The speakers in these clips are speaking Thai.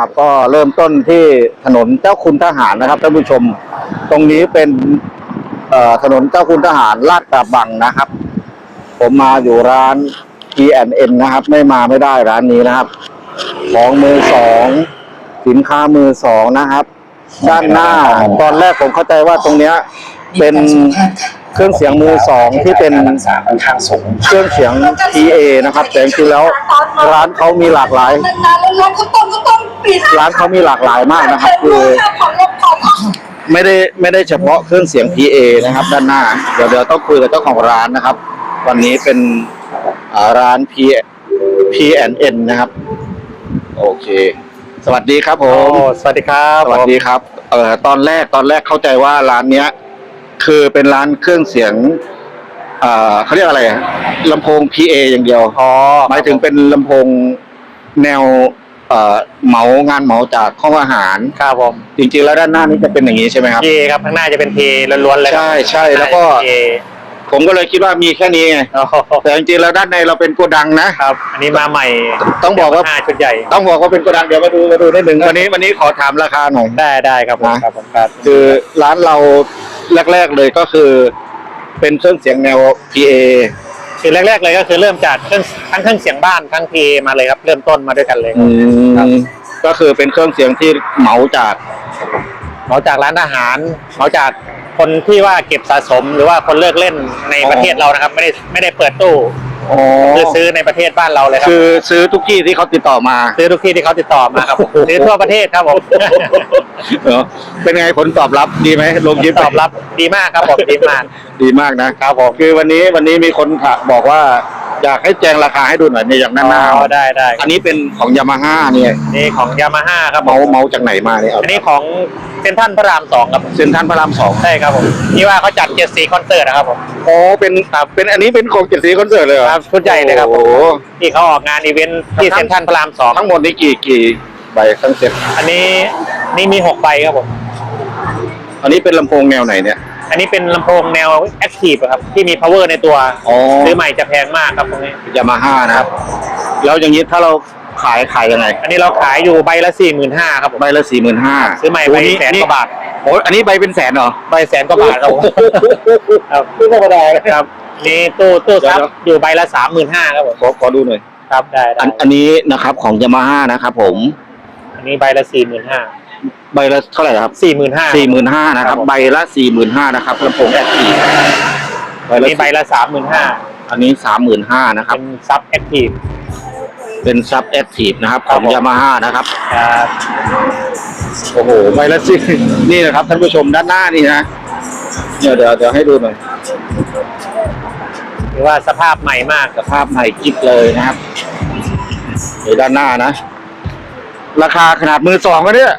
ครับก็เริ่มต้นที่ถนนเจ้าคุณทหารนะครับท่านผู้ชม ตรงนี้เป็นเอ่อถนนเจ้าคุณทหารลาดกระบังนะครับ ผมมาอยู่ร้าน P&N นะครับ ไม่มาไม่ได้ร้านนี้นะครับ ของมือสองสินค้ามือสองนะครับ ด้านหน้าตอนแรกผมเข้าใจว่าตรงเนี้ยเป็น เครื่องเสียงมือสองที่เป็นรักษาค่อนข้างสูงเครื่องเสียง PA นะครับ แต่จริงๆแล้วร้านเขามีหลากหลาย นานๆแล้วร้านเขาต้มก็ต้มปิดร้านเขามีหลากหลายมากนะครับ คือของลบของไม่ได้ไม่ได้เฉพาะเครื่องเสียง PA นะครับ ด้านหน้า เดี๋ยวเดี๋ยวต้องคุยกับเจ้าของร้านนะครับ วันนี้เป็นอ่าร้าน P P&N นะครับ โอเค สวัสดีครับผโอ้ม สวัสดีครับสวัสดีครับ เอ่อตอนแรกตอนแรกเข้าใจว่าร้านเนี้ย คือเป็นร้านเครื่องเสียงเอ่อเขาเรียกอะไรอะลำโพง PA อย่างเดียว อ๋อหมายถึงเป็นลำโพงแนวเอ่อเหมางานเหมาจากห้องอาหาร ครับผมจริงๆแล้วด้านหน้านี้จะเป็นอย่างนี้ใช่ไหมครับเอครับข้างหน้าจะเป็นเพล้วนๆเลยครับใช่ใช่แล้วก็เอผมก็เลยคิดว่ามีแค่นี้ไงโอ้โหแต่จริงๆแล้วด้านในเราเป็นโกดังนะ ครับ อันนี้มาใหม่ต้องบอกว่าห้าชุดใหญ่ ต้องบอกว่าเป็นโกดังเดี๋ยวมาดูมาดูนิดหนึ่งวันนี้วันนี้ขอถามราคาหน่อย ได้ได้ครับผมนะ ครับผมครับ คือร้านเรา แรก ๆเลยก็คือ เป็นเครื่องเสียงแนว PA คือแรก ๆ เลยก็คือเริ่มจากเครื่องทั้งเครื่องเสียงบ้านทั้งเพมาเลยครับเริ่มต้นมาด้วยกันเลยครับครับก็คือเป็นเครื่องเสียงที่เหมาจากเหมาจากร้านอาหารเหมาจากคนที่ว่าเก็บสะสมหรือว่าคนเลิกเล่นในประเทศเรานะครับ ไม่ได้ไม่ได้เปิดตู้ อ๋อคือซื้อในประเทศบ้านเราเลยครับ คือซื้อทุกที่ที่เขาติดต่อมา ซื้อทุกที่ที่เขาติดต่อมาครับซื้อทั่วประเทศครับผม เหรอเป็นไงผลตอบรับดีไหมลงยิ้มตอบรับดีมากครับผมดีมาก ดีมากนะครับผม คือวันนี้วันนี้มีคนถามบอกว่า อยากให้แจ้งราคาให้ดูหน่อยเนี่ยอย่างหน้าหน้าอ๋อได้ได้อันนี้เป็นของยามาฮ่าเนี่ยนี่ของยามาฮ่าครับผเมามเมาจากไหนมาเนี่ยเอาอันนี้ของเซนทรันพระรามสองครับผมเซ็นทรัลพระรามสองใช่ครับผมที่ว่าเขาจัดเจ็ดสีคอนเสิร์ตนะครับผมโอ้เป็นเป็นอันนี้เป็นของเจ็ดสีคอนเสิร์ตเลยเหรอครับชุดใหญ่เลยครับผม โอ้โหที่เขาออกงานอีเวนท์ที่ครับเซนทรันพระรามสองทั้งหมดนี้กี่กี่ใบทั้งเซ็ตอันนี้นี่มีหกใบครับผมอันนี้เป็นลำโพงแนวไหนเนี่ย อันนี้เป็นลำโพงแนวแอคทีฟครับ ที่มี power ในตัว อ๋อซื้อใหม่จะแพงมากครับตรงนี้ ยามาฮ่านะครับ แล้วอย่างนี้ถ้าเราขายขายยังไงอันนี้เราขายอยู่ใบละสี่หมื่นห้าครับผม ใบละสี่หมื่นห้าซื้อใหม่ใบแสนกว่าบาท โอ้อันนี้ใบเป็นแสนเหรอใบแสนกว่าบาทครับผมครับไม่ธรรมดาเลยครับนี่ตู้ตู้ซับเดี๋ยวอยู่ใบละสามหมื่นห้าครับผมขอขอดูหน่อย ครับได้ได้อันอันนี้นะครับของยามาฮ่านะครับผม อันนี้ใบละสี่หมื่นห้า ใบละเท่าไหร่ครับสี่หมื่นห้า สี่หมื่นห้านะคครัรับบผม ใบละสี่หมื่นห้านะครับลำโพงแอคทีฟใบอันละนี้ใบละสามหมื่นห้าอันนี้สามหมื่นห้านะครับ เป็นซับแอคทีฟ เป็นซับแอคทีฟนะครับคขรัอบงผม ยามาฮ่านะครับครับโอ้โหใบละสินี่นะครับท่านผู้ชมด้านหน้านี่นะเดี๋ยวเดี๋ยวเดี๋ยวให้ดูหน่อยหรือว่าสภาพใหม่มาก สภาพใหม่กิ๊บเลยนะครับเดี๋ยวด้านหน้านะ ราคาขนาดมือสองก็เนี่ย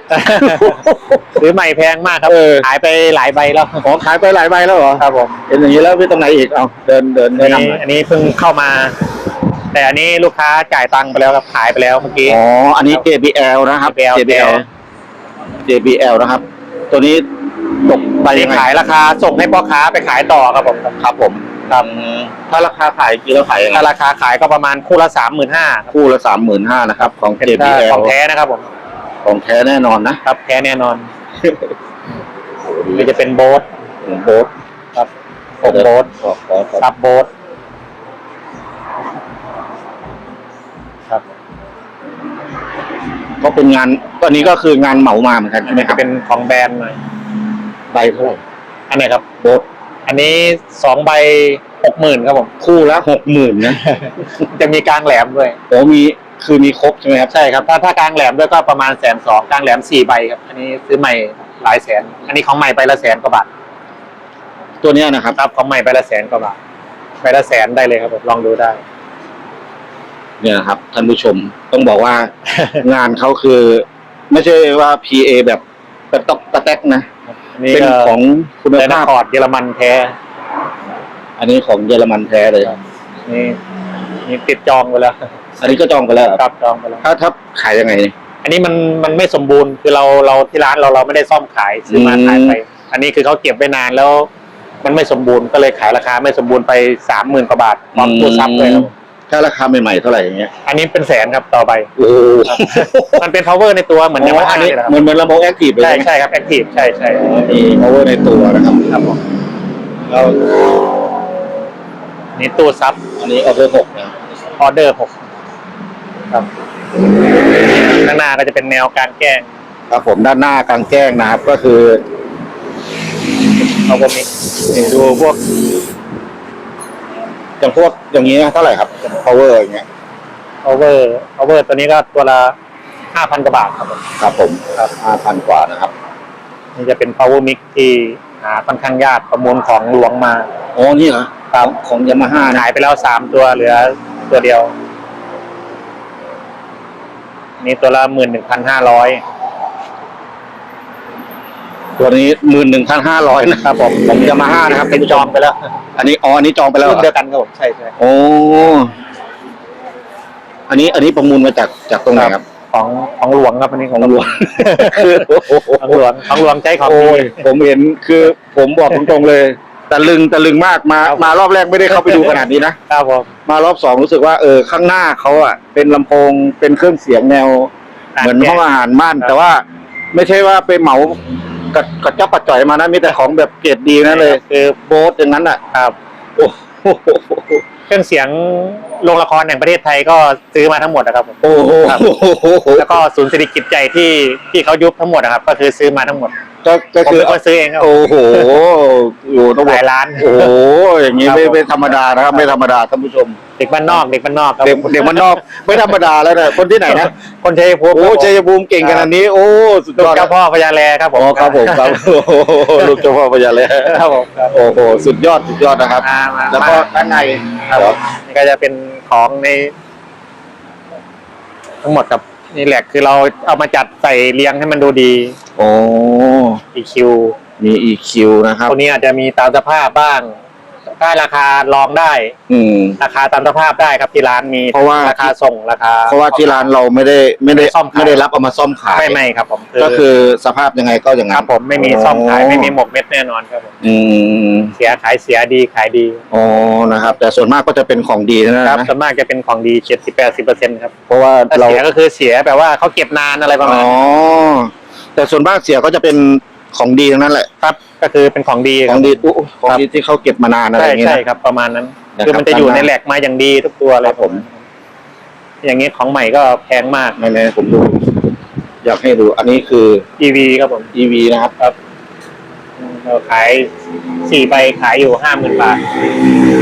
หรือใหม่แพงมากครับเออ ขายไปหลายใบแล้วขอขายไปหลายใบแล้วเหรอครับผมเห็นอย่างนี้แล้วพี่ตรงไหนอีกเอาเดินเดินอัแนะนนี้นำหน่อยอันนี้เพิ่งเข้ามา แต่อันนี้ลูกค้าจ่ายตังค์ไปแล้วครับขายไปแล้วเมื่อกี้ อ๋ออันนี้ JBL นะครับ JBL JBL JBL นะครับ ตัวนี้ตกไปอันนี้ยังไงขายราคาส่งให้พ่อค้าไปขายต่อครับผมครับผม ครับ ถ้าราคาขายกิโลขายยังไงถ้าราคาขายก็ประมาณคู่ละสามหมื่นห้าคู่ละสามหมื่นห้านะครับ ของ เป็น JBL ของแท้นะครับผม ของแท้แน่นอนนะครับแท้แน่นอนมันจะเป็นโบ๊ทโบ๊ทครับผมโบ๊ทขอขอขอซับโบ๊ทครับก็เป็นงานตอนนี้ก็คืองานเหมามาเหมือนกันใช่ไหมคจะรับเป็นของแบรนด์หน่อยใบเท่าไหร่อันไหนครับ โบ๊ท อันนี้สองใบหกหมื่นครับผมคู่ละหกหมื่นนะจะมีกลางแหลมด้วยโอ้มีคือมีครบใช่ไหมครับใช่ครับถ้าถ้ากลางแหลมด้วยก็ประมาณแสนสองกลางแหลมสี่ใบครับอันนี้ซื้อใหม่หลายแสน อันนี้ของใหม่ใบละแสนกว่าบาทตัวเนี้ยนะครับครับของใหม่ใบละแสนกว่าบาทใบละแสนได้เลยครับผมลองดูได้ เนี่ยนะครับท่านผู้ชมต้องบอกว่างานเขาคือ ไม่ใช่ว่า PA แบบกระตอกกระแตกนะอั นนี้เป็นก็ของคุณเดนภาพ คอร์ดเยอรมันแท้อันนี้ของเยอรมันแท้เลย นี่นี่ติดจองไปแล้วอันนี้ก็จองไปแล้วเหรอครับจองไปแล้ว ถ้าถ้าขายยังไงเนี่ย อันนี้มันมันไม่สมบูรณ์คือเราเราที่ร้านเราเราไม่ได้ซ่อมขายซื้อมาอืม ขายไป อันนี้คือเขาเก็บไว้นานแล้ว มันไม่สมบูรณ์ก็เลยขายราคาไม่สมบูรณ์ไปสามหมื่นกว่าบาทพร้อมตัวซับเลยครับผม ถ้าราคาใหม่ๆเท่าไหร่อย่างเงี้ยอันนี้เป็นแสนครับต่อใบ โอ้โหมันเป็น power ในตัวเหมือนอ๋ยาอมาฮ่าอันนี้เลยนะครับเหมือนเหมือนลำโพงแอคทีฟเลยใช่ไหมใช่ครับ active ใช่ใช่มี power ในตัวนะครับครับผมแล้วอันนี่ตู้ซับอันนี้เอาเบอร์หกนะออเดอร์หกครับข้างหน้าก็จะเป็นแนวกลารแกล้งครับผมด้านหน้ากลางแจ้งนะครับก็คือ เอาพวกนี้นี่ดูพวก อย่างพวกอย่างนี้เท่าไหร่ครับอย่าง power อย่างเงี้ย power power ตัวนี้ก็ตัวละห้าพันกว่าบาทครับผม ครับผมครับ ห้าพันกว่านะครับนี่จะเป็น power mix ที่หาค่อนข้างยากประมูลของหลวงมาอ๋อนี่เหรอครับของยามาฮ่านะหายไปแล้วสามตัวเหลือตัวเดียว นี่ตัวละหมื่นหนึ่งพันห้าร้อยตัวนี้หมื่นหนึ่งพันห้าร้อยนะครับผมของยามาฮ่านะครับ เป็นจองไปแล้ว อันนี้อ๋ออันนี้จองไปแล้วเหรรุ่นอเดียวกันครับผมใช่ใช่โอ้อันนี้อันนี้ประมูลมาจากจากตรงไหนครับ ของของหลวงครับอันนี้ของหลวง คือโอ้โหของหลวงของหลวงใช้ของโอ้ดี ยผมเห็นคือผมบอกตรงๆเลยตะลึงตะลึงมากมาครับ มารอบแรกไม่ได้เข้าไปดูขนาดนี้นะ ครับผมมารอบสองรู้สึกว่าเออข้างหน้าเขาอะเป็นลำโพงเป็นเครื่องเสียงแนว เหมือนห้องอาหารม่านครับแต่ว่าไม่ใช่ว่าไปเหมา กับกับเจ้าปัจจ่อยมานะมีแต่ของแบบเกรดดีนั่นเลยคือโบสอย่างนั้นอะครับโอ้โหเครื่องเสียงโรงละครแห่งประเทศไทยก็ซื้อมาทั้งหมดนะครับผมโอ้โหครับแล้วก็ศูนย์เศรษฐกิจใจที่ที่เขายุบทั้งหมดนะครับ ก็คือซื้อมาทั้งหมดก็ก็ผมคือเป็นคนซื้อเองครับ โอ้โหอยู่ต้องหบอกลายล้าน โอ้โหอย่างนี้ครับไม่ผม ไม่ธรรมดานะครับ ไม่ธรรมดาท่านผู้ชม เด็กบ้านนอก เด็กบ้านนอกครับเด็กเด็กมันนอกไม่ธรรมดาแล้วนะคนที่ไหนนะคนชัยภูมิโอ้ครับผมชัยภูมิเก่งขนาดนี้ โอ้สุดลูยกอดเจ้าพ่อพญาแลครับผมอ๋อครับผมครับโอ้โหลูกเจ้าพ่อพญาเลยครับผมครับโอ้โหสุดยอดสุดยอดนะครับมามาแล้วก็มาด้านในครับนี่ก็จะเป็นของใน ทั้งหมดครับ นี่แหละคือเราเอามาจัดใส่เรียงให้มันดูดี โอ้ EQ มี EQ นะครับ ตัวนี้อาจจะมีตามสภาพบ้าง ถ้าราคาลองได้ อืม ราคาตามสภาพได้ครับที่ร้านมีเพราะว่า ราคาส่งราคา เพราะว่าที่ร้านเราไม่ได้ไม่ได้ซ่อมขาย ไม่ได้รับเอามาซ่อมขายไม่ไม่ครับผมก็คือสภาพยังไงก็อย่างคนั้รันบผมไม่มีซ่อมขายไม่มีหมกเม็ดแน่นอนครับผมอืมเสียขายเสียดีขายดีอ๋อนะครับ แต่ส่วนมากก็จะเป็นของดีเท่านั้นครับนะส่วนมากจะเป็นของดีเจ็ดสิบแปดสิบเปอร์เซ็นต์ครับเพราะว่าถ้าเราเสียก็คือเสียแบบว่าเขาเก็บนานอะไรประมาณอ๋อนั้นแต่ส่วนมากเสียก็จะเป็น ของดีทั้งนั้นแหละครับ ก็คือเป็นของดีของดีอุ๊ยของดีที่เขาเก็บมานานอะไรอใช่ย่างเงี้ยใช่นะ ครับประมาณนั้น นะครับคือมันจะอยู่ในแหลกมาอย่างดีทุกตัวเลยครับผม อย่างนี้ของใหม่ก็แพงมากไม่แน่ผมดู อยากให้ดู อันนี้คือ EV ครับผม EV นะครับครับเราขายสี่ใบขายอยู่ห้าหมื่นบาท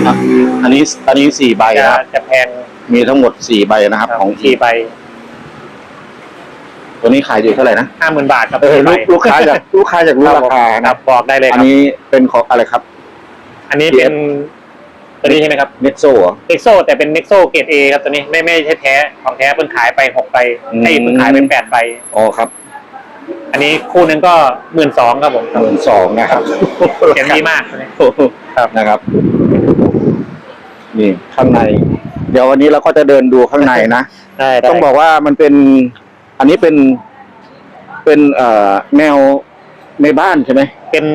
อะอันนี้อันนี้สี่ใบจะนะครับจะแพงมีทั้งหมดสี่ใบนะครับ ของ สี่ใบ ตัวนี้ขายอยู่เท่าไหร่นะห้าหมื่นบาทครับเออสี่ใบลูกลูกค้าอยากลูกค้าอยากรู้ราคาคนะรับบอกได้เลยอัคนรับ นี้เป็นของอะไรครับ อันนี้เป็นตัวนี้ใช่ไหมครับ เน็กโซเหรอ เน็กโซแต่เป็นเน็กโซเกรดเอครับตัวนี้ไม่ไม่ใช่แท้ของแท้เพิ่งขายไปหกใบอืมไอ้ยเพิ่งขายไปแปดใบอ๋อครับอันนี้คู่หนึงก็หมื่นสองครับผมหมื่นสองนะครับเสียงดีมากตัวนี้ ครับนะครับ นี่ข้างใน เดี๋ยววันนี้เราก็จะเดินดูข้างในนะ ได้ได้ต้องบอกว่ามันเป็น อันนี้เป็นเป็นเอ่อแนวในบ้านใช่ไหม เป็น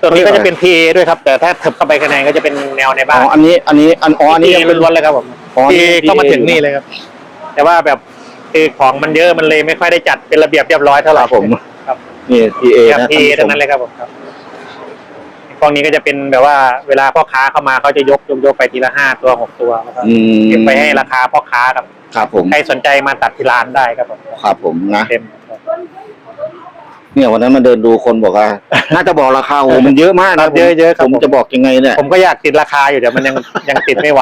ตัวนี้ก็จะเป็น PA ด้วยครับ แต่ถ้าเถิบเข้าไปข้างในก็จะเป็นแนวในอ๋บ้าอนอันนี้ อันนี้ อันอ๋ออันนี้ PA ยังเป็นล้วนๆเลยครับผมอ๋อนี่ PA เข้ามา PA ถึงนี่เลยครับ แต่ว่าแบบคือของมันเยอะมันเลยไม่ค่อยได้จัดเป็นระเบียบเรียบร้อยเท่าไหร่ครับผม ครับนี่ PA แบบนะ PA ท่านผู้ชมทั้งนั้นเลยครับผมครับ กล้องนี้ก็จะเป็นแบบว่าเวลาพ่อค้าเข้ามาเขาจะยกยกยกไปทีละห้าตัวหกตัวแล้วก็อืมเก็บไปให้ราคาพ่อค้าครับครับผม ใครสนใจมาตัดที่ร้านได้ครับผมครับผมนะ เต็มเนี่ยวันนั้นมาเดินดูคนบอกว่า น่าจะบอกราคาโอ้โหมันเยอะมากครันะบเยอะเยอะคผรับมผม จะบอกยังไงเนี่ย ผมก็อยากติดราคาอยู่เดี๋ยวมันยัง ยังติดไม่ไหว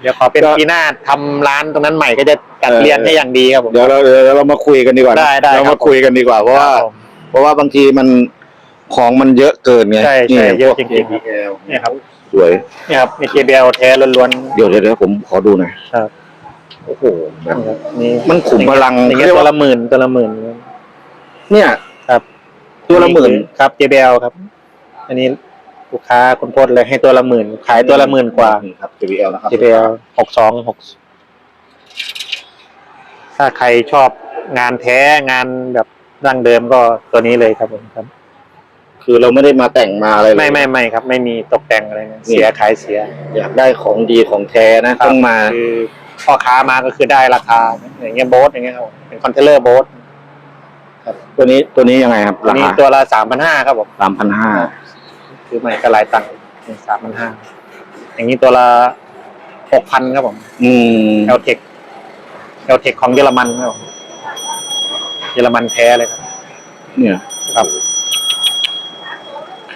เดี๋ยวขอเป็นก็ปีหน้าทำร้านตรงนั้นใหม่ก็จะจัดเออเรียนให้อย่างดีครับผม เดี๋ยวเราเดี๋ยวเรามาคุยกันดีกว่านะได้ได้เราครัมาบผมคุยกันดีกว่าเพราะว่า ครับผม เพราะว่าบางทีมัน ของมันเยอะเกินไงใช่ใช่นี่เยอะพวกจริงๆครับ JBL เนี่ยครับสวยเนี่ยครับมี JBL แท้ล้วนเดี๋ยวเดี๋ยวเดี๋ยวผมขอดูหน่อยๆครับโอ้โหแบบนี่มันขุมพลังอย่างเงี้ยเรียกตัวว่าละหมื่นตัวละหมื่นเนี่ยครับ ตัวละหมื่นครับ JBL ครับ อันนี้ลูกค้าคุณพจน์เลยให้ตัวละหมื่นขายตัวละหมื่นกว่านี่ครับ JBL นะครับ JBL หกสองหกถ้าใครชอบงานแท้งานแบบดั้งเดิมก็ตัวนี้เลยครับผมครับโอเคคือเราไม่ได้มาแต่งมาอะไรเลยไม่ไม่ไม่ครับ ไม่มีตกแต่งอะไรเนี่ยเสียขายเสีย อยากได้ของดีของแท้นะต้องมาคือพ่อค้ามาก็คือได้ราคาอย่างเงี้ยโบ๊ทอย่างเงี้ยครับผมเป็นคอนเทนเนอร์โบ๊ทตัวนี้ตัวนี้ยังไงครับอัรานนี้คาตัวละสามพันห้าครับผมสามพันห้าคือใหม่ก็หลายตังค์สามพันห้าอย่างนี้ตัวละหกพันครับผม อืมเอลเทคเอลเทคของเยอรมันครับผมเยอรมันแท้เลยครับ เนี่ย ครับ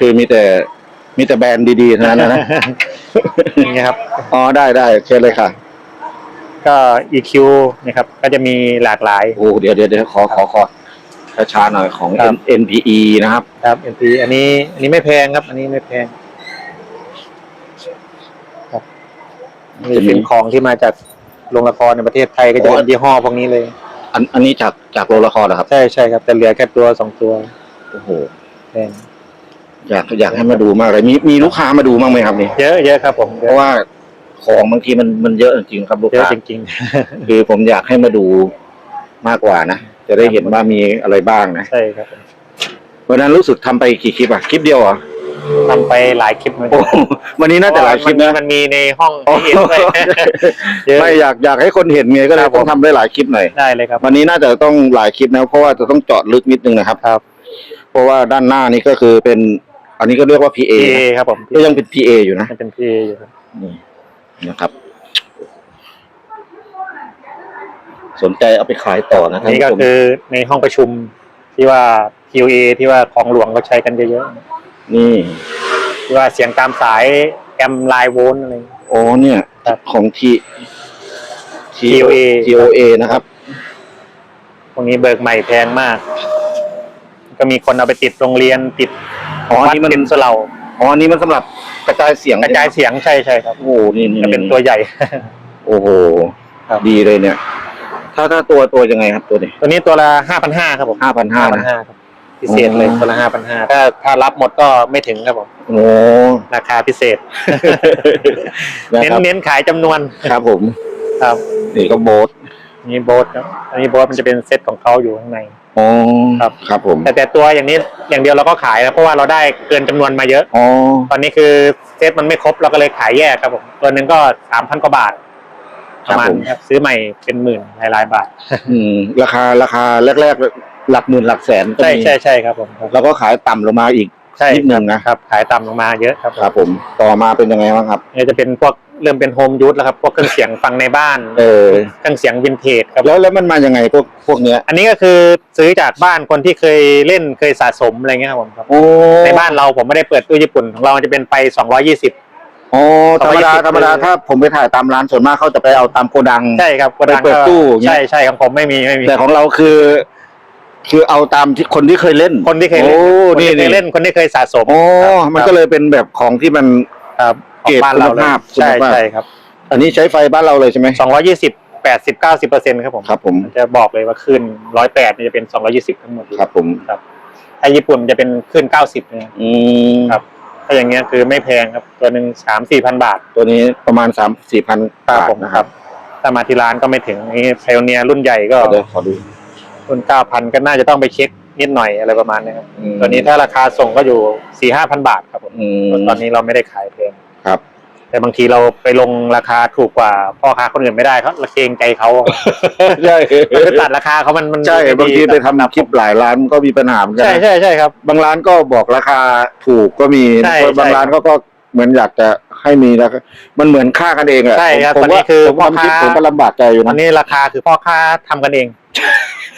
คือมีแต่มีแต่แบรนด์ดีๆเท่านั้นนะนะ อย่างเงี้ยครับ อ๋อได้ได้เชิญเลยค่ะ ก็ EQ นะครับ ก็จะมีหลากหลาย โอ้เดี๋ยวเดี๋ยวเดี๋ยวขอขอขอช้าๆหน่อยของ ครับ N- NPE นะครับ ครับ MP อันนี้ อันนี้ไม่แพงครับ อันนี้ไม่แพงครับนี่เป็นของที่มาจากโรงละครในประเทศไทยก็จะเป็นยี่ห้อพวกนี้เลย อันอันนี้จากจากโรงละครเหรอครับ ใช่ใช่ครับ แต่เหลือแค่ตัวสองตัวโอ้โห แพง อยากอยากให้มาดูมากเลยมีมีลูกค้ามาดูบ้างไหมครับนี่เยอะเยอะครับผมเพเยอะราะว่าของบางทีมันมันเยอะจริงๆครับลูกเยอะค้าจริงคือผมอยากให้มาดูมากกว่านะจะได้เห็นว่ามีอะไรบ้างนะๆใช่ครับผมวันนั้นรู้สึกทำไปกี่คลิปอะคลิปเดียวเหรอทำไปหลายคลิปเหมือนกัโอ้นโหวันนี้น่าจะหลายคลิปเพระนะว่มันมีในห้องที่เห็นด้วย เยอะ ไม่อยากอยากให้คนเห็นไงก็เลยครับผม ต้องทำได้หลายคลิปหน่อยได้เลยครับ วันนี้น่าจะต้องหลายคลิปนะเพราะว่าจะต้องเจาะลึกนิดนึงนะครับ ครับ เพราะว่าด้านหน้านี้ก็คือเป็น อันนี้ก็เรียกว่า PA พีเอนะครับผมก็ยังเป็น PA อยู่นะมันเป็นพีเออยู่ครับนี่นะครับ สนใจเอาไปขายต่อนะอัท่านนนี้ก็ผู้ชมคือในห้องประชุมที่ว่า QA ที่ว่าของหลวงเขาใช้กันเยอะนี่ ๆที่ว่าเสียงตามสายแอมไลน์โวลต์อะไรโอ้เนี่ย ครับของ T TOA TOA นะครับ พวกนี้เบิกใหม่แพงมาก ก็มีคนเอาไปติดโรงเรียนติด อ๋ออันวัดนี้มันติดสเราอ๋ออันนี้มันสำหรับกระจายเสียงกระจายเสียงใช่ใช่ครับโอ้โหนี่นี่จะเป็นตัวใหญ่ โอ้โหครับ ดีเลยเนี่ย ถ้าถ้าตัวตัวยังไงครับตัวนี้ตัวนี้ตัวละห้าพันห้าครับผมห้าพันห้านะ5,500ครับพิเศษเลยอ๋อ ตัวละห้าพันห้าถ้าถ้ารับหมดก็ไม่ถึงครับผมโอ้ ราคาพิเศษ นะเน้นครับเน้นขายจำนวนครับผม ครับ นี่ก็โบส นี่โบสครับ อันนี้โบสมันจะเป็นเซตของเขาอยู่ข้างใน อ๋อครับ ครับผมแต่แต่ตัวอย่างนี้อย่างเดียวเราก็ขายนะเพราะว่าเราได้เกินจำนวนมาเยอะ อ๋อตอนนี้คือเซตมันไม่ครบเราก็เลยขายแยกครับผมตัวหนึ่งก็สามพันกว่าบาทประมาณนี้ครับซื้อใหม่เป็นหมื่นหลายหลายๆบาทอืมราคาราคาแรกๆ หลักหมื่นหลักแสนก็ใช่มีใช่ใช่ครับผมครับ แล้วก็ขายต่ำลงมาอีก ใช่นิดนึงนะครับ ขายต่ำลงมาเยอะครับครับ ผมต่อมาเป็นยังไงบ้างครับเนี่ยจะเป็นพวกเริ่มเป็นโฮมยูทแล้วครับพวกเครื่องเสียงฟังในบ้านเออเครื่องเสียงวินเทจครับแล้วแล้วมันมายังไงพวกพวกเนี้ย อันนี้ก็คือซื้อจากบ้านคนที่เคยเล่นเคยสะสมอะไรเงี้ยครับผมครับโอ้ในบ้านเราผมไม่ได้เปิดตู้ญี่ปุ่นของเราจะเป็นไป220โอ้ธรรมดา220ธรรมดาถ้าผมไปถ่ายตามร้านส่วนมากเขาจะไปเอาตามโกดังใช่ครับกระดังไปเปิดก็ตู้อย่างเงี้ยใช่ใช่ของผมไม่มีไม่มีแต่ของเราคือ คือเอาตามที่คนที่เคยเล่น คนที่เคยเล่นโอ้คนที่เคนี่ยเล่นคนที่เคยสะสมโอ้ครับมันก็เลยเป็นแบบของที่มัน ครับของเกรดบ้านเราคุณภาพใช่คุณภาพ ใช่ครับอันนี้ใช้ไฟบ้านเราเลยใช่ไหม220 80 90เปอร์เซ็นต์ครับผมครับ ผมจะบอกเลยว่าขึ้น108เนี่ยจะเป็น220ทั้งหมดเลยครับผม ถ้าญี่ปุ่นจะเป็นขึ้น90เนี่ยอืมครับ ถ้าอย่างเงี้ยคือไม่แพงครับ ตัวหนึ่งสามสี่พันบาท ตัวนี้ประมาณสามสี่พันครับบาทผมนะคครัรับ บ ถ้ามาที่ร้านก็ไม่ถึงนี่ไพโอเนียรุ่นใหญ่ก็ ขอดูขอดู รุ่นเก้าพันก็น่าจะต้องไปเช็คนิดหน่อยอะไรประมาณนี้ครับอืม ตัวนี้ถ้าราคาส่งก็อยู่สี่ห้าพันบาทครับผมอืมตอนนี้เราไม่ได้ขายแพงครับ แต่บางทีเราไปลงราคาถูกกว่าพ่อค้าคนอื่นไม่ได้เขาเกรงใจเขาใช่มันไปตัดราคาเขามันมันใช่ม่ดีบางทีไปทำรับคลิปหลายร้านก็มีปัญหาเหมือนกันใช่นะใช่ใช่ครับ บางร้านก็บอกราคาถูกก็มีใช่บางร้านใช่ก็ก็เหมือนอยากจะให้มีแล้วมันเหมือนค่ากันเองอะใช่ครับผมตอนนี้ว่าคือผมพ่อทำคลิปค้า ผมก็ลำบากใจอยู่ตอนะนนี้ราคาคือพ่อค้าทำกันเอง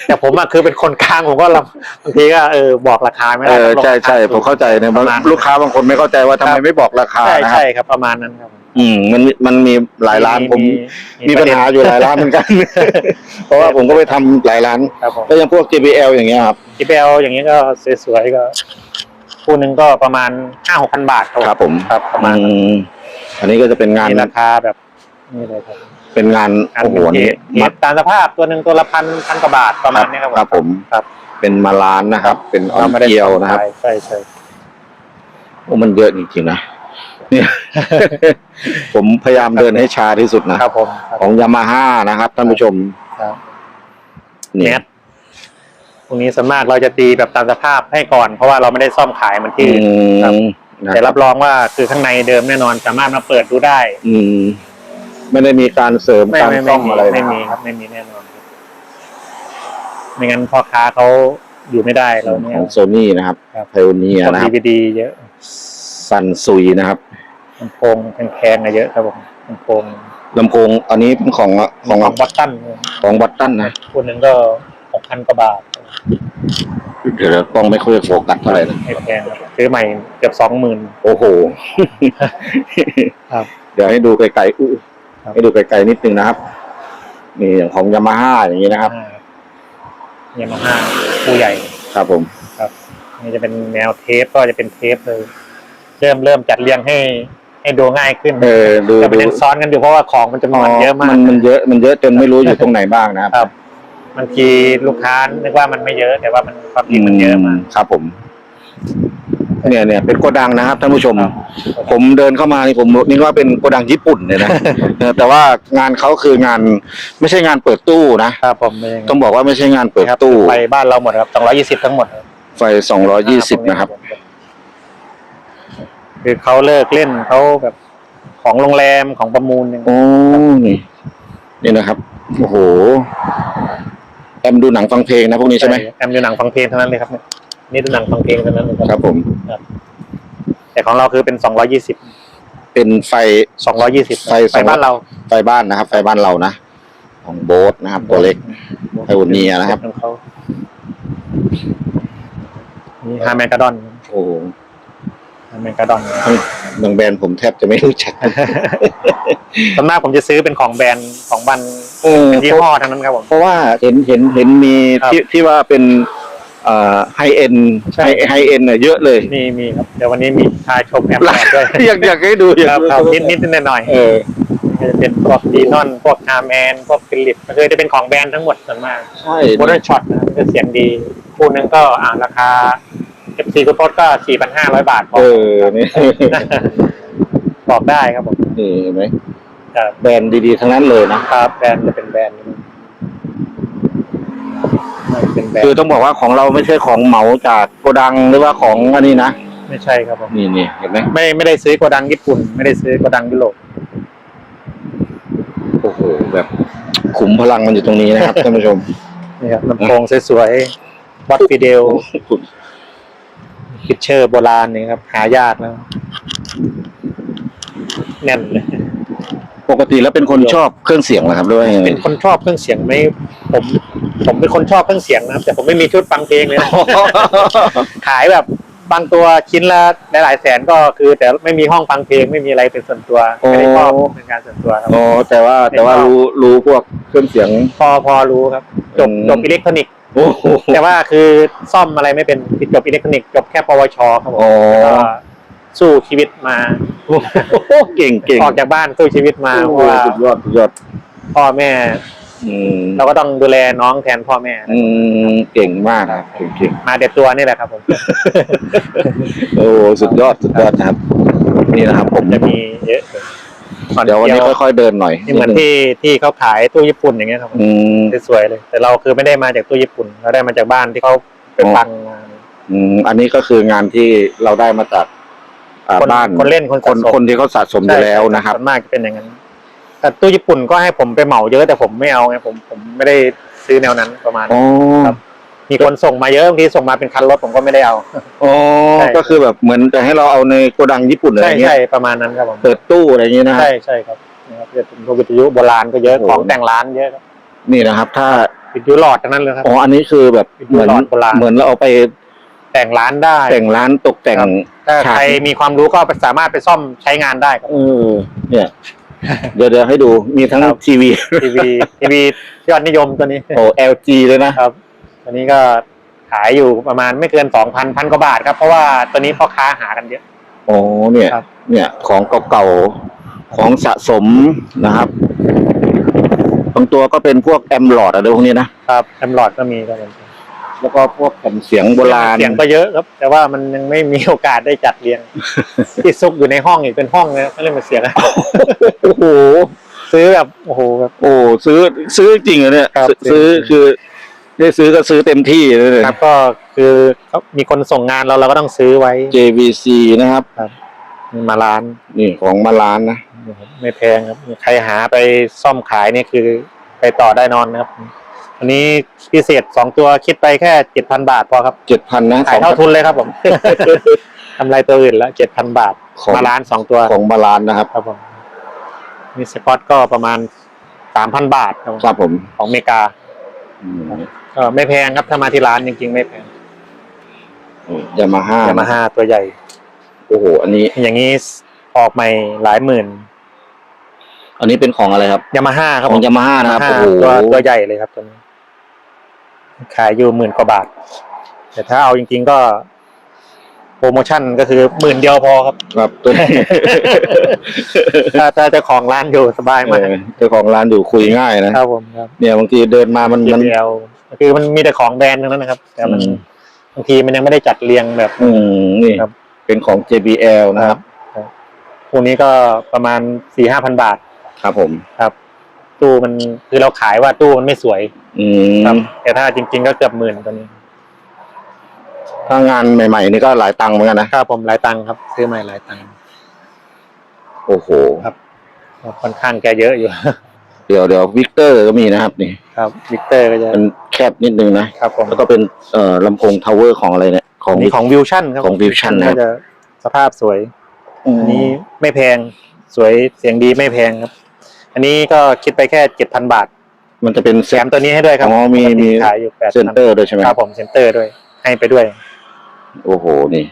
แต่ผมอะคือเป็นคนกลางผมก็ลำบางทีก็เออบอกราคาไม่เอได้อต้องลงใช่ใช่ราคาผมเข้าใจเนี่ยบางประมาณลูกค้าบางคนไม่เข้าใจว่าทำไมครับไม่บอกราคาใช่นะครับ ใช่ครับประมาณนั้นครับอืมมันมันมีหลายร้านผมมีปัญหาอยู่หลายร้านเหมือนกัน เพราะว่าผมก็ไปทำหลายร้าน ครับผม ก็อยังพวก JBL อย่างเงี้ยครับ จีเอลอย่างนี้ก็สวยๆก็คู่หนึ่งก็ประมาณห้าหกพันบาทครับครับผม ครับประมาณอืมอันนี้ก็จะเป็นงานมีราคาแบบนี่เลยครับ เป็นงานอันโอ้โหนี้นี่เทียบตามสภาพตัวหนึ่งตัวละพันพันกว่าบาทประมาณนี้ครับครับผมครับเป็นมาลานนะครับ เป็นออเรานไม่ได้เกียวนะครับใช่ใช่โอ้มันเยอะจริงๆนะเนี่ย ผมพยายามเดินให้ช้าที่สุดนะ ครับผมครับ ของยามาฮ่านะครับท่านผู้ชมครับเนี่แมยทพวกนี้ส่วนมากเราจะตีแบบตามสภาพให้ก่อน เพราะว่าเราไม่ได้ซ่อมขายเหมันที่ อืครับมนะแต่ครับรองว่าคือข้างในเดิมแน่นอนสามารถมาเปิดดูได้ อืม ไม่ได้มีการเสริมไม่การไม่ซ่ไม่อมมีอะไรไม่นะมีครับไม่มีแน่นอนครับไม่งั้นพ่อค้าเขาอยู่ไม่ได้เราเนี่ย ของโซนี่นะครับครับ ไพโอเนียคนนะครับดีวีดีเยอะซันซุยนะครับลำโพงแพงๆอะเยอะครับผมลำโพงลำโพงอันนี้เป็นของของของบัตตันของบัตตันนะคู่หนึ่งก็หกพันกว่าบาทเดี๋ยวกล้องไม่ค่อยโฟกัสเท่าไหร่นะไม่แพงครับซื้อใหม่เกือบสองหมื่น โอ้โห ครับ เดี๋ยวให้ดูไกลๆอู้ครับ ให้ดูไกลๆนิดนึงนะครับ นี่อย่างของยามาฮ่าอย่างนี้นะครับยามาฮ่าคู่ใหญ่ครับผมครับนี่จะเป็นแนวเทปก็จะเป็นเทปเลย เริ่มเริ่มจัดเรียงให้ให้ดูง่ายขึ้นเออดูแต่มันดูยังซ้อนกันอยู่เพราะว่าของมันจำนวนเยอะมากมันมันเยอะมันเยอะจนไม่รู้อยู่ตรงไหนบ้างนะครับครับบางทีลูกค้านึกว่ามันไม่เยอะ แต่ว่ามันความจริงมันเยอะมากครับผม เนี่ยเนี่ยเป็นโกดังนะครับท่านผู้ชมครับผมเดินเข้ามานี่ผมนึกว่าเป็นโกดังญี่ปุ่นเลยนะเออแต่ว่างานเขาคืองานไม่ใช่งานเปิดตู้นะครับผมไม่ยังไงต้องบอกว่าไม่ใช่งานเปิดครับตู้ไปบ้านเราหมดครับสองร้อยยี่สิบทั้งหมดครับไฟสองร้อยี่สิบนะครับ คือเขาเลิกเล่นเขาแบบของโรงแรมของประมูลเนี่ยโอ้นี่นี่นะครับโอ้โหแอมดูหนังฟังเพลงนะพวกนี้ใช่ไหมแอมดูหนังฟังเพลงเท่านั้นเลยครับเนี่ยนี่ดูหนังฟังเพลงเท่านั้นเลยคครัรับบผม แต่ของเราคือเป็นสองร้อยี่สิบเป็นไฟสองร้อยี่สิบไฟไปบ้านเรา ไฟบ้านนะครับ ไฟบ้านเรานะ ของโบ๊ทนะครับ ตัวเล็กไอ้หุ่นเนียนะครับของเขานี่ฮาแมนกาดอน โอ้โหฮาแมนกาดอนบางแบรนด์ผมแทบจะไม่รู้จักส่วนมากผมจะซื้อเป็นของแบรนด์ของบันเออเป็นยี่ห้อทั้งนั้นครับผม เพราะว่าเห็นเห็นเห็นมีครับที่ที่ว่าเป็นเอ่อ ไฮเอ็นใช่ไฮไฮเอ็นเนี่ยเยอะเลย มีมีครับเดี๋ยววันนี้มีชาชมแอมแดด้วยอยากอยากให้ดูอยาคกรับดูครับนิดนิดหน่อยหน่อยเออๆก็จะเป็นพวกดีนอนพวกฮาแมนพวกฟิลิปก็คือจะเป็นของแบรนด์ทั้งหมดส่วนมากใช่โมเดิร์นช็อตนะครับจะเสียงดี คู่หนึงก็อ่าราคาเอฟซีกุโก็4,500บาทพอเออนี่บอกได้ครับผมนี่เห็นไหมครับแบรนด์ดีๆทั้งนั้นเลยนะครับแบรนด์จะเป็นแบรนด์นี้ เป็นแบรนคือด์ต้องบอกว่าของเราไม่ใช่ของเหมาจากโกดังหรือว่าของอันนี้นะ ไม่ใช่ครับผมนี่นี่เห็นไหมไม่ไม่ได้ซื้อโกดังญี่ปุ่น ไม่ได้ซื้อโกดังยุโรปโอ้โหแบบขุมพลังมันอยู่ตรงนี้นะครับท่านผู้ชมนี่ครับลำโพงสวยๆวัดฟิเดลพิเชอร์โบราณนี่ครับ หายากแล้วแน่นเลยปกติแล้วเป็นคนชอบเครื่องเสียงเหรอครับด้วยยังไงเป็นคนชอบเครื่องเสียงไหมผม ผมเป็นคนชอบเครื่องเสียงนะครับแต่ผมไม่มีชุดฟังเพลงเลยนะ ขายแบบบางตัวชิ้นละหลายๆแสนก็คือ แต่ไม่มีห้องฟังเพลงไม่มีอะไรเป็นส่วนตัวโอ้ไม่ได้ชอบเป็นการส่วนตัวครับ อ๋อแต่ว่าแต่ว่ารู้รู้พวกเครื่องเสียง พอพอรู้ครับจบอืมจบอิเล็กทรอนิกส์โอ้โหแต่ว่าคือซ่อมอะไรไม่เป็นจบอิเล็กทรอนิกส์จบแค่ปวชครับผมอ๋อแล้วก็สู้ชีวิตมาเก่งเก่งออกจากบ้านสู้ชีวิตมาเพโอ้ราะว่าสุดยอดสุดยอดพ่อแม่ อืมเราก็ต้องดูแลน้องแทนพ่อแม่อืมเก่งมากครับเก่งเก่งมาเด็ดตัวนี่แหละครับผมโอ้สุดยอดสุดยอดนะครับ นี่นะครับผมจะมีเยอะเลยเดี๋ยววันนี้ค่อยๆเดินหน่อยนี่เหมือนที่ที่เขาขายตู้ญี่ปุ่นอย่างเงี้ยครับผมอืมสวยๆเลย แต่เราคือไม่ได้มาจากตู้ญี่ปุ่น เราได้มาจากบ้านที่เขาไปอ๋อฟังมาอืมอันนี้ก็คืองานที่เราได้มาจากอ่าคนบ้านคนเล่นคนคนสะสมคนที่เขาสะสมอยู่แล้วนะครับ ส่วนมากจะเป็นอย่างนั้น แต่ตู้ญี่ปุ่นก็ให้ผมไปเหมาเยอะแต่ผมไม่เอาไงผมผมไม่ได้ซื้อแนวนั้นประมาณอ๋อครับ มีคนส่งมาเยอะบางทีส่งมาเป็นคันรถผมก็ไม่ได้เอา อ๋อ ใช่ ก็คือแบบเหมือนจะให้เราเอาในโกดังญี่ปุ่นอะไรใช่เงี้ใช่ยประมาณนั้นครับผมเปิดตู้อะไรอย่างเงี้ยนะฮะใช่ใช่ครับนะครับจะเป็นพวกวิทยุโบราณก็เยอะโอ้โหของแต่งร้านเยอะครับนี่นะครับ ถ้า วิทยุหลอดทั้งนั้นเลยครับ อ๋อ อันนี้คือแบบเป็นเหมือน หลอดโบราณ เหมือนเราเอาไปแต่งร้านได้ แต่งร้านตกแต่ง ครับ ถ้าฉากใครมีความรู้ก็สามารถไปซ่อมใช้งานได้ครับ เออ เนี่ย เดี๋ยวเดี๋ยวให้ดูมีทั้งครับ ทีวีทีวีทีวียอดนิยมตัวนี้โอ้ LG เลยนะ ครับ ตัวนี้ก็ขายอยู่ประมาณไม่เกินสองพันพันกว่าบาทครับ เพราะว่าตัวนี้พ่อค้าหากันเยอะ โอ้เนี่ย ครับ เนี่ยของเก่าๆของสะสมนะครับบางตัวก็เป็นพวกแอมหลอดอะไรพวกนี้นะครับแอมหลอดก็มีครับผม แล้วก็พวกแผ่นเสียงโบราณเสียงก็เยอะครับ แต่ว่ามันยังไม่มีโอกาสได้จัดเรียง ที่ซุกอยู่ในห้องอีกเป็นห้องเลยก็เลยมาเสียงโอ้โหซื้อแบบโอ้โหแบบโอ้ซื้อซื้อจริงเหรอเนี่ยครับซื้อคือ ได้ซื้อก็ซื้อเต็มที่เลยครับ ก็คือเขามีคนส่งงานเราเราก็ต้องซื้อไว้ JVC นะครับมาร้านนี่ของมาลานนะไม่แพงครับ ใครหาไปซ่อมขายนี่คือไปต่อได้นอนนะครับ อันนี้พิเศษสองตัวคิดไปแค่เจ็ดพันบาทพอครับเจ็ดพันนะขายเท่าทุนเลยครับผมกำไรตัวอื่นแล้วเจ็ดพันบาทของมาร้านสองตัวของมาลานนะครับครับผมมีสกอตก็ประมาณสามพันบาทครับผมครับผมของอเมริกาอืมก็ไม่แพงครับถ้ามาที่ร้านจริงๆไม่แพงยามาฮ่ายามาฮ่าตัวใหญ่ โอ้โห อันนี้ อย่างนี้ออกใหม่หลายหมื่น อันนี้เป็นของอะไรครับยามาฮ่าครับขผองมยามาฮ่านะครับ Yamaha โอ้โหตัวตัวใหญ่เลยครับตัวนี้ ขายอยู่หมื่นกว่าบาท แต่ถ้าเอาจริง ๆก็ โปรโมชั่นก็คือหมื่นเดียวพอครับ ครับตัวนี้ถ้าถ้าเจ้าของร้านอยู่สบายมากเออเจ้าของร้านอยู่คุยง่ายนะ ครับผมครับ เนี่ยบางทีเดินมามันมัน JBL คือมันมีแต่ของแบรนด์ทั้งนั้นนะครับ แต่มันอืม บางทีมันยังไม่ได้จัดเรียงแบบ อืมนี่ครับ เป็นของ JBL นะครับ พวกนี้ก็ประมาณสี่ห้าพันบาทครับผม ครับ ตู้มันคือเราขายว่าตู้มันไม่สวย อืครับมแต่ถ้าจริง ๆ ก็เกือบหมื่นตัวนี้ถ้างานใหม่ ๆ นี่ก็หลายตังค์เหมือนกันนะครับผมหลายตังค์ครับ ซื้อใหม่หลายตังค์โอ้โห ครับ ค่อนข้างแกเยอะอยู่ เดี๋ยวเดี๋ยววิกเตอร์ก็มีนะครับ นี่ ครับวิกเตอร์ก็จะมันแคบนิดนึงนะ ครับผมแล้วก็เป็นเอ่อลำโพงทาวเวอร์ของอะไรเนี่ยของอันนี้ของวิวชั่นครับของ Vision นะครับก็จะสภาพสวยอืมอันนี้ไม่แพงสวยเสียงดีไม่แพงครับ อันนี้ก็คิดไปแค่เจ็ดพันบาท มันจะเป็นแถมตัวนี้ให้ด้วยครับอ๋อมีปกติมีขายอยู่แปดเซนเตอร์ด้วยใช่ไหมครับผมเซนเตอร์ด้วย ให้ไปด้วย โอ้โหนี่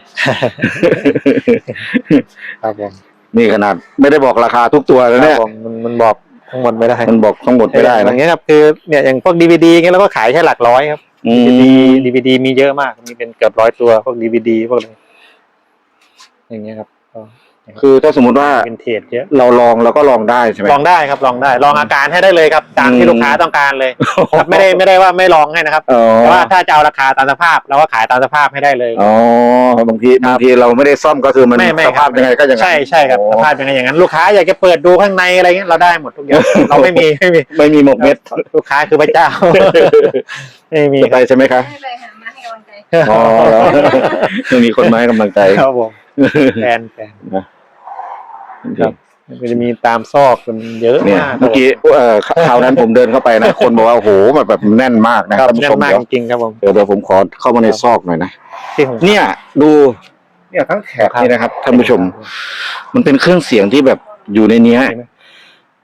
ครับผมนี่ขนาดไม่ได้บอกราคาทุกตัวแล้วเนี่ยครับผมมันมันบอกทั้งหมดไม่ได้มันบอกทั้งหมดไม่ได้อนะย่างเงี้ยครับคือเนี่ยอย่างพวกดีวดีเงี้ยเราก็ขายแค่หลักร้อยครับอืดีมดีดีมีเยอะมาก มีเป็นเกือบร้อยตัวพวกดีวดีพวกอะไรอย่างเงี้ยครับก็ คือถ้าสมมติว่าเป็นเทจเยอะเราลองเราก็ลองได้ใช่ไหมลองได้ครับลองได้ลองอาการให้ได้เลยครับตามอืที่มลูกค้าต้องการเลยครับไม่ได้ไม่ได้ว่าไม่ลองให้นะครับอ๋อแต่ว่าถ้าจะเอาราคาตามสภาพเราก็ขายตามสภาพให้ได้เลยอ๋อบางทีบางทีเราไม่ได้ซ่อมก็คือมันไม่ไม่สภาพยังไงก็อย่างนั้นใช่ใช่ครับโอ้สภาพยังไงอย่างนั้นลูกค้าอยากจะเปิดดูข้างในอะไรเงี้ยเราได้หมดทุกอย่างเราไม่มีไม่มีไม่มีหมกเม็ดลูกค้าคือพระเจ้าไม่มีจะไปใช่ไหมคะไม่เป็นไรค่ะมาให้กำลังใจอ๋อยังมีคนมาให้กำลังใจครับผม แฟนแฟนครับมันจะมีตามซอกมันเยอะเนี่ยมากเมื่อกี้เอ่อคราวนั้นผมเดินเข้าไปนะ คนบอกว่าโอ้โหแบบแบบแน่นมากนะครับท่านผู้แน่ชนมมากเดี๋ยวจริงๆครับผม เดี๋ยวเดี๋ยวผมขอเข้ามาในซอกหน่อยนะ ที่ผมเนี่ยดู เนี่ยทั้งแถบนี่นะครับท่านผู้ชม มันเป็นเครื่องเสียงที่แบบอยู่ในเนี้ย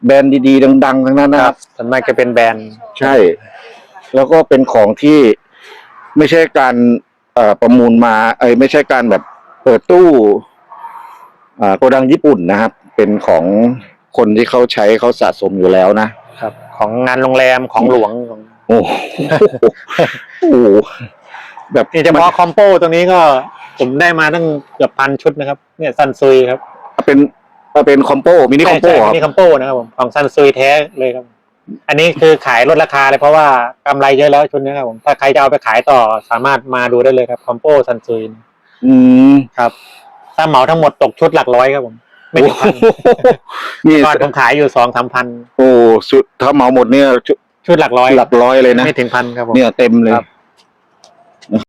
แบรนด์ดีๆ ดังๆทั้งนั้นนะคครัรับบส่วนมากจะเป็นแบรนด์ ใช่ แล้วก็เป็นของที่ไม่ใช่การเอ่อประมูลมา เอ้ยไม่ใช่การแบบ เปิดตู้อ่าโกดังญี่ปุ่นนะครับ เป็นของคนที่เขาใช้เขาสะสมอยู่แล้วนะครับ ของงานโรงแรมของหลวงของโอ้โหโอ้โหแบบนี่เฉพาะคอมโปตรงนี้ก็ผมได้มาตั้งเกือบพันชุดนะครับ เนี่ยซันซุยครับเป็นเป็นคอมโปมินิคอมโปใช่คใช่รับนี่คอมโปนะครับผมของซันซุยแท้เลยครับ อันนี้คือขายลดราคาเลยเพราะว่ากำไรเยอะแล้วชุดนี้ครับผมถ้าใครจะเอาไปขายต่อสามารถมาดูได้เลยครับคอมโปซันซุย อืมครับ ถ้าเหมาทั้งหมดตกชุดหลักร้อยครับผมไม่ถึงพันนี่ก่อนผมขายอยู่สองสามพันโอ้สุดถ้าเหมาหมดเนี่ยชุดชุดหลักร้อยหลักร้อยเลยนะไม่ถึงพันครับผมเนี่ยเต็มเลยครับ